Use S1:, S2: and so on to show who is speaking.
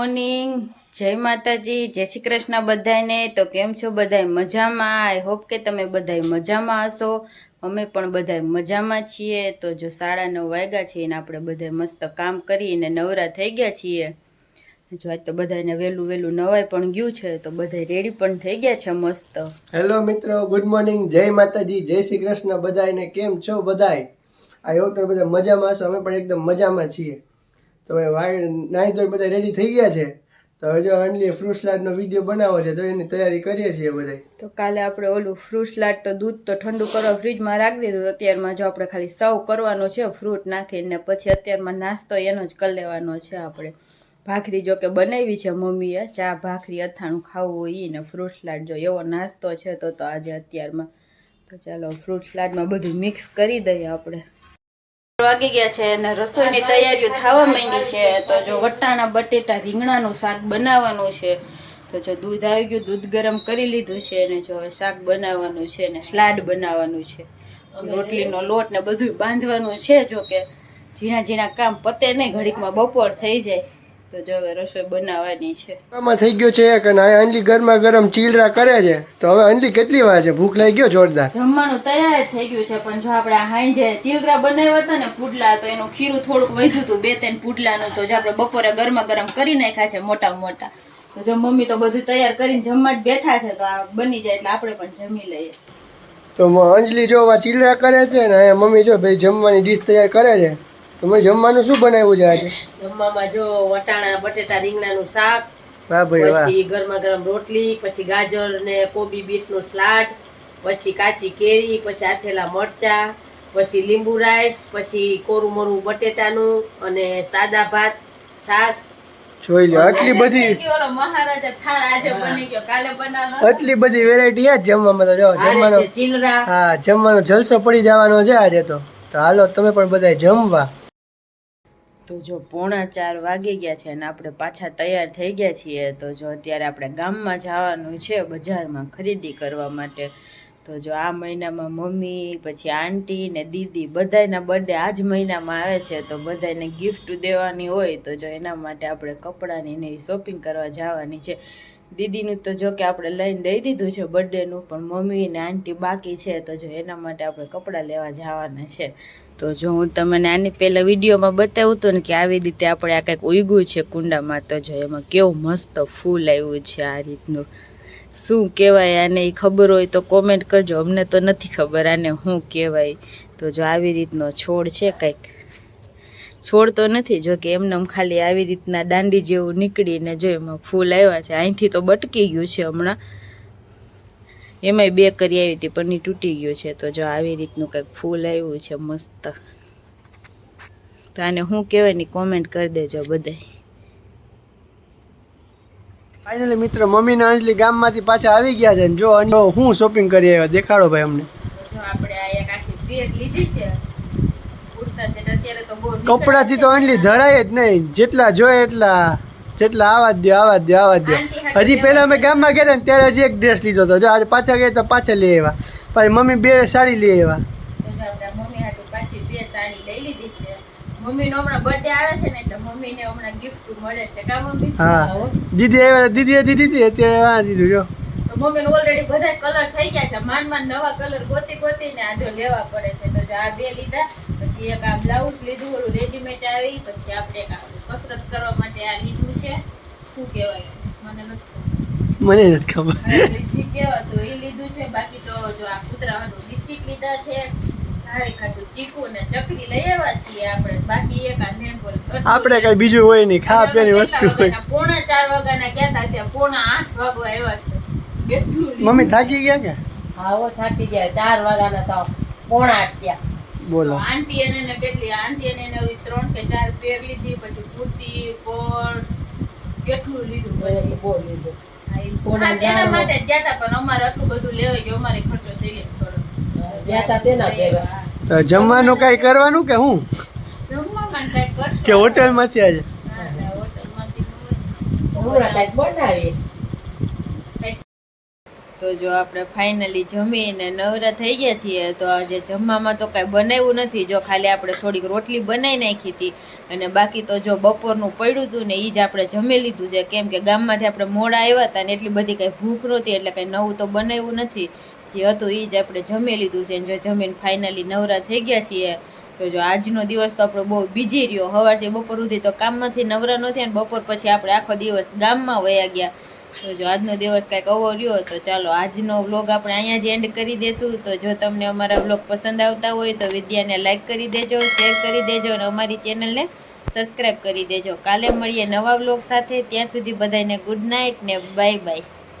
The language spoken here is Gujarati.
S1: મોર્નિંગ જય માતાજી. જય શ્રી કૃષ્ણ બધાને તો કેમ છો બધાય? મજામાં? આઈ હોપ કે તમે બધાય મજામાં હશો. અમે પણ બધાય મજામાં છીએ. તો જો સાડા નવ વાગ્યા છીએ ને આપણે બધાય મસ્ત કામ કરીને નવરા થઈ ગયા છીએ. જો આજ તો બધાને વહેલું વહેલું નવાઈ પણ ગયું છે, તો બધાય રેડી પણ થઈ ગયા છે મસ્ત.
S2: હેલો મિત્રો ગુડ મોર્નિંગ જય માતાજી. જય શ્રી કૃષ્ણ. બધાયને કેમ છો બધાય? આઈ હોપ તમે બધા મજામાં હશો. અમે પણ એકદમ મજામાં છીએ. તો હવે વાય નાહી ધોઈ બધા રેડી થઈ ગયા છે. તો હવે જો અનલી ફ્રૂટ સલાડનો વીડિયો બનાવો છે, તો એની તૈયારી કરીએ છીએ બધા
S1: તો કાલે આપણે ઓલું ફ્રૂટ સલાડ તો દૂધ તો ઠંડુ કરવા ફ્રીજમાં રાખી દીધું, અત્યારમાં જો આપણે ખાલી સર્વ કરવાનો છે ફ્રૂટ નાખીને પછી અત્યારમાં નાસ્તો એનો જ કરી લેવાનો છે આપણે. ભાખરી જો કે બનાવી છે મમ્મીએ, ચા, ભાખરી, અથાણું ખાવું હોય ને ફ્રૂટ સલાડ જો એવો નાસ્તો છે તો તો આજે અત્યારમાં તો ચાલો ફ્રૂટ સલાડમાં બધું મિક્સ કરી દઈએ આપણે. વાગી ગયા છે અને રસોઈની તૈયારીઓ થવા માંડી છે. તો જો વટાણા, બટેટા, રીંગણાનું શાક બનાવવાનું છે. તો જો દૂધ આવી ગયું, દૂધ ગરમ કરી લીધું છે અને જો શાક બનાવવાનું છે અને સલાડ બનાવવાનું છે. રોટલીનો લોટ ને બધું બાંધવાનું છે, જો કે ઝીણા ઝીણા કામ પતે નહીં, ઘડીકમાં બપોર થઈ જાય. તો જો હવે રસોઈ બનાવવાની છે.
S2: આમાં થઈ ગયો છે કે ના અનલી ગરમા ગરમ ચીલરા કરે છે. તો હવે અનલી કેટલી વાર છે? ભૂખ લાગી ગયો જોરદાર.
S1: જમવાનું તૈયાર જ થઈ ગયું છે પણ જો આપણે હાંજે ચીલરા બનાવ્યા હતા ને પુડલા તો એનું ખીરું થોડુંક વધ્યું હતું બે ત્રણ પુડલાનું તો જો આપણે બપોરે ગરમા ગરમ કરી નાખ્યા છે મોટા મોટા. તો જો મમ્મી તો બધું તૈયાર કરીને જમવા જ બેઠા છે તો આ બની જાય એટલે આપણે પણ જમી લઈએ.
S2: તો અંજલી જો ચીલરા કરે છે ને અહીંયા મમ્મી જો ભાઈ જમવાની ડીશ તૈયાર કરે છે. તો મેં જમવાનું શું બનાવ્યું છે આજે?
S3: જમવામાં જો વટાણા બટેટા રીંગણાનું શાક
S2: વાહ ભાઈ વાહ.
S3: પછી ગરમા ગરમ રોટલી પછી ગાજર ને કોબી બીટનું સલાડ પછી કાચી કેરી પછી આથેલા મરચા પછી લીંબુ રાઈસ પછી કોરું મરું બટેટાનું અને સાદા ભાત છાશ.
S2: જોઈ લો આટલી બધી
S1: મહારાજા થાળ આજે બની ગયો કાલે બનાવવાનો
S2: આટલી બધી વેરાયટી આ જમવામાં તો જો જમવાનો હા જમવાનો જલસો પડી જવાનો છે આજે તો. તો હાલો તમે પણ બધા જમવા.
S1: તો જો પોણા ચાર વાગી ગયા છે અને આપણે પાછા તૈયાર થઈ ગયા છીએ, તો જો અત્યારે આપણે ગામમાં જવાનું છે બજારમાં ખરીદી કરવા માટે. તો જો આ મહિનામાં મમ્મી, પછી આંટી ને દીદી બધાયના બર્થડે આ જ મહિનામાં આવે છે, તો બધાને ગિફ્ટ દેવાની હોય, તો જો એના માટે આપણે કપડાની ને શોપિંગ કરવા જવાની છે. દીદીનું તો જો કે આપણે લઈને દઈ દીધું છે બર્થડેનું, પણ મમ્મી ને આંટી બાકી છે, તો જો એના માટે આપણે કપડાં લેવા જવાના છે. તો જો હું તમને આની પહેલાં વિડીયોમાં બતાવું હતું ને કે આવી રીતે આપણે આ કંઈક ઉગ્યું છે કુંડામાં, તો જો એમાં કેવું મસ્ત ફૂલ આવ્યું છે આ રીતનું. શું કહેવાય આને એ ખબર હોય તો કોમેન્ટ કરજો. અમને તો નથી ખબર આને શું કહેવાય. તો જો આવી રીતનો છોડ છે કંઈક. છોડ તો નથી. જો કે એમને ખાલી આવી રીતના દાંડી જેવું નીકળીને જો એમાં ફૂલ આવ્યા છે. અહીંથી તો બટકી ગયું છે હમણાં. એમાંય બે કરી આવી હતી પણ તૂટી ગયું છે. તો જો આવી રીતનું કંઈક ફૂલ આવ્યું છે મસ્ત. તો આને શું કહેવાયની કોમેન્ટ કરી દેજો બધાય.
S2: ફાઇનલી મિત્રો મમ્મી ને ગામ ગામમાંથી પાછા આવી ગયા છે ને જો હું શોપિંગ કરી આવ્યા. દેખાડો ભાઈ અમને.
S1: જો આપણે આ એક આખી બેગ લીધી છે કુર્તા સેટ અત્યારે તો બહુ
S2: કપડાથી તો અંજલિ ધરાય જ નહીં. જેટલા જોઈએ એટલા જેટલા આવા જ દો આવા દો આવા દો હજી પહેલાં અમે ગામમાં ગયા હતા ને ત્યારે હજી એક ડ્રેસ લીધો હતો. જો આજે પાછા ગયા તો પાછા લઈ આવ્યા. પછી મમ્મી બે સાડી લઈ આવ્યા. દીદી આવ્યા દીદીએ દીદી હતી અત્યારે દીધું જો.
S1: તો મમ્મીને ઓલરેડી બધા કલર થઈ ગયા છે. માન માન નવા કલર ગોતી ગોતીને આ જો લેવા પડે છે. તો આ બે લીધા. પછી એક આ બ્લાઉઝ લીધું ઓલું રેડીમેડ આવી. પછી આપણે કસરત કરવા માટે આ લીધું છે. શું કહેવાય? મને નથી
S2: મને નથી ખબર.
S1: જી તો એ લીધું છે. બાકી તો જો આ કુતરાનું બિસ્કિટ લીધા છે. ને આપણે. બાકી એક આ
S2: આપણે કઈ બીજું હોય નહીં. ખાવા પીવાની વસ્તુ
S1: પોણા ચાર વાગ્યાના ગયા હતા? ત્યાં પોણા આઠ વાગો આવ્યા છે.
S2: મમ્મી થાકી ગયા કે?
S3: હા હો થાકી ગયા. ચાર વાગ્યાના તો પોણા આઠ થયા.
S2: બોલો.
S1: આંટી એને ને કેટલી? આંટી એને ને ત્રણ કે ચાર પેર લીધી પછી કુર્તી પર્સ કેટલું લીધું પછી?
S3: બહુ લીધું.
S1: એના માટે જ પણ અમારે આટલું બધું લેવાય ગયું અમારે ખર્ચો થઈ ગયો થોડો.
S3: તેના ભેગા.
S2: જમવાનું કઈ કરવાનું કે હું?
S1: જમવામાં ટ્રાયમાંથી
S2: કે હોટલમાંથી આજે?
S1: હોટેલમાંથી હોટલમાંથી ન હોય.
S3: હમણાં કાંઈક બનાવીએ?
S1: તો જો આપણે ફાઇનલી જમીને નવરા થઈ ગયા છીએ, તો આજે જમવામાં તો કાંઈ બનાવ્યું નથી. જો ખાલી આપણે થોડીક રોટલી બનાવી નાખી હતી અને બાકી તો જો બપોરનું પડ્યું હતું ને એ જ આપણે જમી લીધું છે. કેમ કે ગામમાંથી આપણે મોડા આવ્યા હતા ને એટલી બધી કાંઈ ભૂખ નહોતી, એટલે કાંઈ નવું તો બનાવ્યું નથી. જે હતું એ જ આપણે જમી લીધું છે. જો જમીન ફાઇનલી નવરા થઈ ગયા છીએ, તો જો આજનો દિવસ તો આપણો બહુ બીજી રહ્યો. સવારથી બપોર સુધી તો કામમાંથી નવરા નથી અને બપોર પછી આપણે આખો દિવસ ગામમાં વયા ગયા. તો જો આજનો દિવસ કાંઈક અવો રહ્યો તો ચાલો આજનો વ્લોગ આપણે અહીંયા જ એન્ડ કરી દેશું. તો જો તમને અમારા વ્લોગ પસંદ આવતા હોય તો વિદ્યાને લાઇક કરી દેજો શેર કરી દેજો અને અમારી ચેનલને સબસ્ક્રાઈબ કરી દેજો. કાલે મળીએ નવા વ્લોગ સાથે. ત્યાં સુધી બધાને ગુડ નાઇટ ને બાય બાય